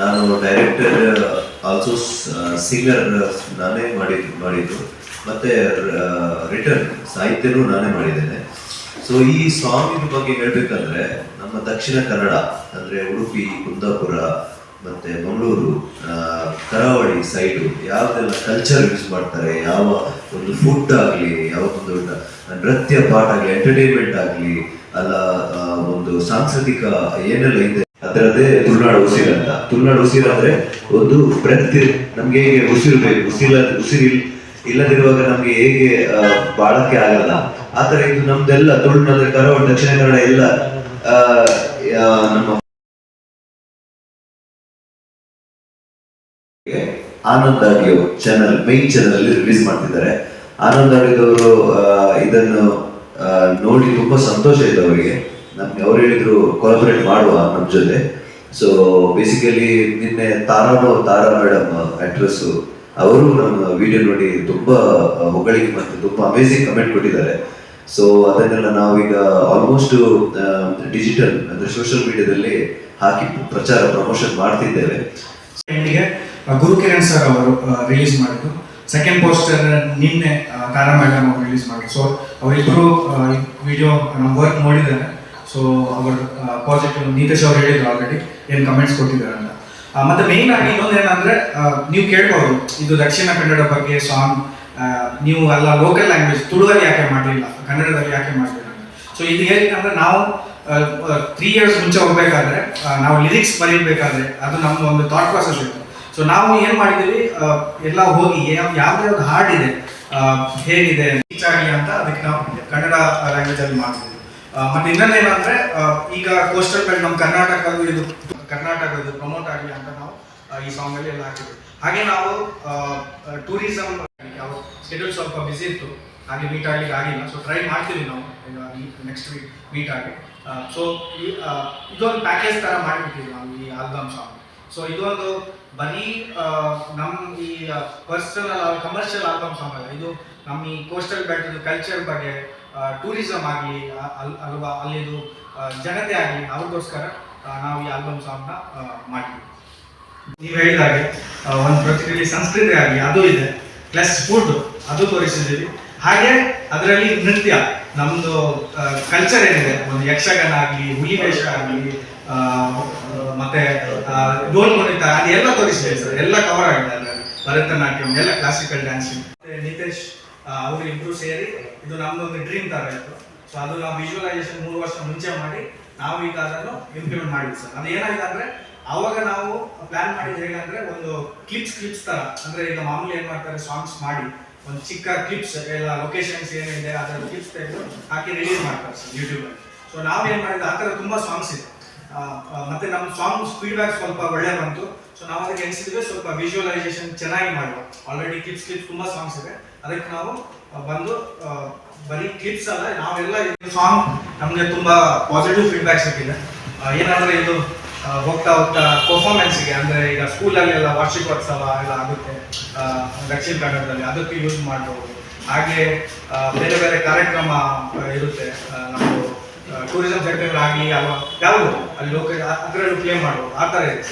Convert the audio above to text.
ನಾನು director also singer ನಾನೇ ಮಾಡಿದ್ದು ಮಾಡಿದ್ದು. ಮತ್ತೆ ರಿಟರ್ನ್ ಸಾಹಿತ್ಯನೂ ನಾನೇ ಮಾಡಿದ್ದೇನೆ. ಸೊ ಈ ಸಾಂಗಿನ ಬಗ್ಗೆ ಹೇಳ್ಬೇಕಂದ್ರೆ, ನಮ್ಮ ದಕ್ಷಿಣ ಕನ್ನಡ, ಅಂದ್ರೆ ಉಡುಪಿ, ಕುಂದಾಪುರ, ಮತ್ತೆ ಮಂಗಳೂರು ಕರಾವಳಿ ಸೈಡು ಯಾವ್ದೆಲ್ಲ ಕಲ್ಚರ್ ಯೂಸ್ ಮಾಡ್ತಾರೆ, ಯಾವ ಒಂದು ಫುಡ್ ಆಗಲಿ ಒಂದು ನೃತ್ಯ ಪಾಠ ಆಗಲಿ ಎಂಟರ್ಟೈನ್ಮೆಂಟ್ ಆಗಲಿ, ಅಲ್ಲ ಒಂದು ಸಾಂಸ್ಕೃತಿಕ ಏನೆಲ್ಲ ಇದೆ ಅದರದ್ದೇ ತುಳುನಾಡು ಉಸಿರು ಅಂತ. ತುಳುನಾಡು ಉಸಿರು ಒಂದು ಬ್ರೆತ್ ನಮ್ಗೆ ಹೇಗೆ ಉಸಿರು ಬೇಕು ಉಸಿರ ಉಸಿರು ಇಲ್ಲದಿರುವಾಗ ನಮ್ಗೆ ಹೇಗೆ ಬಾಳಕ್ಕೆ ಆಗಲ್ಲ. ಆತರ ಇದು ನಮ್ದೆಲ್ಲ ತುಳುನಾಡು ಕರಾವಳಿ, ದಕ್ಷಿಣ ಕನ್ನಡ ಎಲ್ಲ ನಮ್ಮ Anand audio channel main channel ಅಲ್ಲಿ ರಿಲೀಸ್ ಮಾಡ್ತಿದ್ದಾರೆ. ಆನಂದ್ ಆಗಿದವರು ಇದನ್ನು ನೋಡಿ ತುಂಬಾ ಸಂತೋಷ ಇದೆ ಅವರಿಗೆ. ನಮ್ಗೆ ಅವ್ರು ಹೇಳಿದ್ರು ಕೊಲಾಬರೇಟ್ ಮಾಡುವ ನಮ್ಮ ಜೊತೆ. ಸೊ ಬೇಸಿಕಲಿ ನಿನ್ನೆ ತಾರಾ ಮೇಡಮ್ ಆಕ್ಟ್ರೆಸ್ ಅವರು ನಮ್ಮ ವಿಡಿಯೋ ನೋಡಿ ತುಂಬಾ ಹೊಗಳಿಕೆ ಮತ್ತು ತುಂಬಾ ಅಮೇಸಿಂಗ್ ಕಮೆಂಟ್ ಕೊಟ್ಟಿದ್ದಾರೆ. ಸೊ ಅದನ್ನೆಲ್ಲ ನಾವೀಗ ಆಲ್ಮೋಸ್ಟ್ ಡಿಜಿಟಲ್ ಅಂದ್ರೆ ಸೋಷಿಯಲ್ ಮೀಡಿಯಾದಲ್ಲಿ ಹಾಕಿ ಪ್ರಚಾರ ಪ್ರಮೋಷನ್ ಮಾಡ್ತಿದ್ದೇವೆ. ಗುರು ಕಿರಣ್ ಸರ್ ಅವರು ರಿಲೀಸ್ ಮಾಡಿದ್ದು. ಸೆಕೆಂಡ್ ಪೋಸ್ಟರ್ ನಿನ್ನೆ ತಾರಾ ಮೇಡಮ್ ಅವರು ರಿಲೀಸ್ ಮಾಡಿದ್ರು ಸೊ ಅವರಿಬ್ಬರು ವಿಡಿಯೋ ನಮ್ಮ ವರ್ಕ್ ನೋಡಿದ್ದಾರೆ. ಸೊ ಅವರ ಪಾಸಿಟಿವ್ ನೀತೇಶ್ ಅವ್ರು ಹೇಳಿದ್ರು ಆಲ್ರೆಡಿ ಏನು ಕಮೆಂಟ್ಸ್ ಕೊಟ್ಟಿದ್ದಾರೆ ಅಂತ ಮತ್ತೆ ಮೇನ್ ಆಗಿ ಇನ್ನೊಂದು ಏನಂದ್ರೆ ನೀವು ಕೇಳ್ಬೋದು ಇದು ದಕ್ಷಿಣ ಕನ್ನಡ ಬಗ್ಗೆ ಸಾಂಗ್ ನೀವು ಅಲ್ಲ ಲೋಕಲ್ ಲ್ಯಾಂಗ್ವೇಜ್ ತುಳುವಲ್ಲಿ ಯಾಕೆ ಮಾಡಲಿಲ್ಲ ಕನ್ನಡದಲ್ಲಿ ಯಾಕೆ ಮಾಡಲಿಲ್ಲ ಸೊ ಇದು ಏನಂದ್ರೆ ನಾವು ತ್ರೀ ಇಯರ್ಸ್ ಮುಂಚೆ ಹೋಗ್ಬೇಕಾದ್ರೆ ನಾವು ಲಿರಿಕ್ಸ್ ಬರೀಬೇಕಾದ್ರೆ ಅದು ನಮ್ಮ ಒಂದು ಥಾಟ್ ಪ್ರಾಸೆಸ್ ಇತ್ತು. ಸೊ ನಾವು ಏನ್ ಮಾಡಿದೀವಿ ಎಲ್ಲ ಹೋಗಿ ಯಾವ- ಯಾವ್ದ್ಯಾವ್ದು ಹಾಡ್ ಇದೆ ಆ, ಹೇಗಿದೆ ರೀಚ್ ಆಗಲಿ ಅಂತ ಅದಕ್ಕೆ ನಾವು ಕನ್ನಡ ಲ್ಯಾಂಗ್ವೇಜ್ ಅಲ್ಲಿ ಮಾಡ್ತೀವಿ. ಆ, ಮತ್ತೆ ಇನ್ನೊಂದೇನಂದ್ರೆ ಈಗ ಕೋಸ್ಟಲ್ ಬೆಲ್ಟ್ ನಮ್ಮ ಕರ್ನಾಟಕ ಇದು ಕರ್ನಾಟಕದ್ದು ಪ್ರಮೋಟ್ ಆಗಲಿ ಅಂತ ನಾವು ಈ ಸಾಂಗ್ ಅಲ್ಲಿ ಎಲ್ಲ ಹಾಕಿದ್ವಿ. ಹಾಗೆ ನಾವು ಟೂರಿಸಂ ಯಾವ ಶೆಡ್ಯೂಲ್ ಸ್ವಲ್ಪ ಬಿಸಿ ಇತ್ತು. ಹಾಗೆ ಮೀಟ್ ಆಗ್ಲಿಕ್ಕೆ ಆಗಿಲ್ಲ. ಸೊ ಟ್ರೈ ಮಾಡ್ತೀವಿ ನಾವು. ನೆಕ್ಸ್ಟ್ ವೀಕ್ ಮೀಟ್ ಆಗಿ. ಸೊ ಇದೊಂದು ಪ್ಯಾಕೇಜ್ ತರ ಮಾಡಿಬಿಟ್ಟಿದ್ವಿ ನಾವು ಈ ಆಲ್ಬಮ್ ಸಾಂಗ್ ಸೊ ಇದೊಂದು ಬರೀ ನಮ್ಮ ಈ ಪರ್ಸನಲ್ ಕಮರ್ಷಿಯಲ್ ಆಲ್ಬಮ್ ಸಾಂಗ್ ಅಲ್ಲ. ಇದು ನಮ್ಮ ಈ ಕೋಸ್ಟಲ್ ಬೆಲ್ಟ್ ಕಲ್ಚರ್ ಬಗ್ಗೆ ಟೂರಿಸಂ ಆಗಲಿ ಅಲ್ವಾ, ಅಲ್ಲಿದು ಜನತೆ ಆಗಲಿ ಅವ್ರಿಗೋಸ್ಕರ ನಾವು ಈ ಆಲ್ಬಮ್ ಸಾಂಗ್ನ ಮಾಡಿದ್ವಿ. ನೀವು ಹೇಳಿದ ಹಾಗೆ ಒಂದು ಪ್ರತಿಕ್ರಿಯೆ ಸಂಸ್ಕೃತಿ ಆಗಲಿ ಅದು ಇದೆ ಪ್ಲಸ್ ಫುಡ್ ಅದು ತೋರಿಸಿದ್ದೀವಿ. ಹಾಗೆ ಅದರಲ್ಲಿ ನೃತ್ಯ ನಮ್ಮದು ಕಲ್ಚರ್ ಏನಿದೆ, ಒಂದು ಯಕ್ಷಗಾನ ಆಗಲಿ ಹುಲಿ ವೇಷ ಆಗಲಿ ಮತ್ತೆ ಡೋಲ್ ಕುಣಿತ ಅದೆಲ್ಲ ತೋರಿಸಿದೆ ಸರ್, ಎಲ್ಲ ಕವರ್ ಆಗಿದೆ ಅದರಲ್ಲಿ. ಭರತನಾಟ್ಯಂ, ಎಲ್ಲ ಕ್ಲಾಸಿಕಲ್ ಡ್ಯಾನ್ಸಿಂಗ್ ಮತ್ತೆ ನಿತೇಶ್ ಅವರು ಇಬ್ರು ಸೇರಿ ಇದು ಒಂದು ಡ್ರೀಮ್ ತರ ಇತ್ತು. ಸೊ ಅದು ನಾವು ವಿಜುವಲೈಸೇಷನ್ ಮೂರು ವರ್ಷ ಮುಂಚೆ ಮಾಡಿ ನಾವು ಈಗ ಅದನ್ನು ಇಂಪ್ಲಿಮೆಂಟ್ ಮಾಡಿದ್ವಿ ಸರ್. ಅದು ಏನಾಗಿದೆ ಅಂದ್ರೆ, ಅವಾಗ ನಾವು ಪ್ಲಾನ್ ಮಾಡಿದ್ದು ಹೇಗಂದ್ರೆ ಒಂದು ಕ್ಲಿಪ್ಸ್ ಕ್ಲಿಪ್ಸ್ ತರ. ಅಂದ್ರೆ ಈಗ ಮಾಮೂಲಿ ಏನ್ ಮಾಡ್ತಾರೆ ಸಾಂಗ್ಸ್ ಮಾಡಿ ಒಂದು ಚಿಕ್ಕ ಕ್ಲಿಪ್ಸ್ ಎಲ್ಲ ಲೊಕೇಶನ್ಸ್ ಏನಿದೆ ಅದರ ಕ್ಲಿಪ್ಸ್ ತೆಗೆದು ಹಾಕಿ ರಿಲೀಸ್ ಮಾಡ್ತಾರೆ ಸರ್ ಯೂಟ್ಯೂಬ್ ಅಲ್ಲಿ. ಸೊ ನಾವು ಏನ್ ಮಾಡಿದ್ವಿ ಆ ಥರ ತುಂಬಾ ಸಾಂಗ್ಸ್ ಇದೆ. ಮತ್ತೆ ನಮ್ಮ ಸಾಂಗ್ಸ್ ಫೀಡ್ಬ್ಯಾಕ್ ಸ್ವಲ್ಪ ಒಳ್ಳೆ ಬಂತು. ಸೊ ನಾವು ಅದಕ್ಕೆ ಎನಿಸಿದ್ವಿ ಸ್ವಲ್ಪ ವಿಜುವಲೈಸೇಷನ್ ಚೆನ್ನಾಗಿ ಮಾಡುವ ಆಲ್ರೆಡಿ ಕ್ಲಿಪ್ಸ್ ಕ್ಲಿಪ್ಸ್ ತುಂಬಾ ಸಾಂಗ್ಸ್ ಇದೆ. ಅದಕ್ಕೆ ನಾವು ಬಂದು ಬರೀ ಕ್ಲಿಪ್ಸ್ ಅಲ್ಲ, ನಾವೆಲ್ಲ ಸಾಂಗ್ ನಮಗೆ ತುಂಬಾ ಪಾಸಿಟಿವ್ ಫೀಡ್ಬ್ಯಾಕ್ ಸಿಕ್ಕಿದೆ. ಏನಂದ್ರೆ ಇದು ಹೋಗ್ತಾ ಹೋಗ್ತಾ ಪರ್ಫಾರ್ಮೆನ್ಸ್ಗೆ ಅಂದ್ರೆ ಈಗ ಸ್ಕೂಲಲ್ಲಿ ಎಲ್ಲ ವಾರ್ಷಿಕೋತ್ಸವ ಎಲ್ಲ ಆಗುತ್ತೆ ದಕ್ಷಿಣ ಕನ್ನಡದಲ್ಲಿ, ಅದಕ್ಕೆ ಯೂಸ್ ಮಾಡ್ಬೋದು. ಹಾಗೆ ಬೇರೆ ಬೇರೆ ಕಾರ್ಯಕ್ರಮ ಇರುತ್ತೆ ನಮ್ಮದು ಟೂರಿಸಂ ಸೆಕ್ಟರ್ ಆಗಲಿ ಅಲ್ವಾ ಯಾವುದು ಅಲ್ಲಿ ಲೋಕ ಅದರಲ್ಲೂ ಕ್ಲೇಮ್ ಮಾಡ್ಬೋದು. ಆ ಥರ ಇದೆ.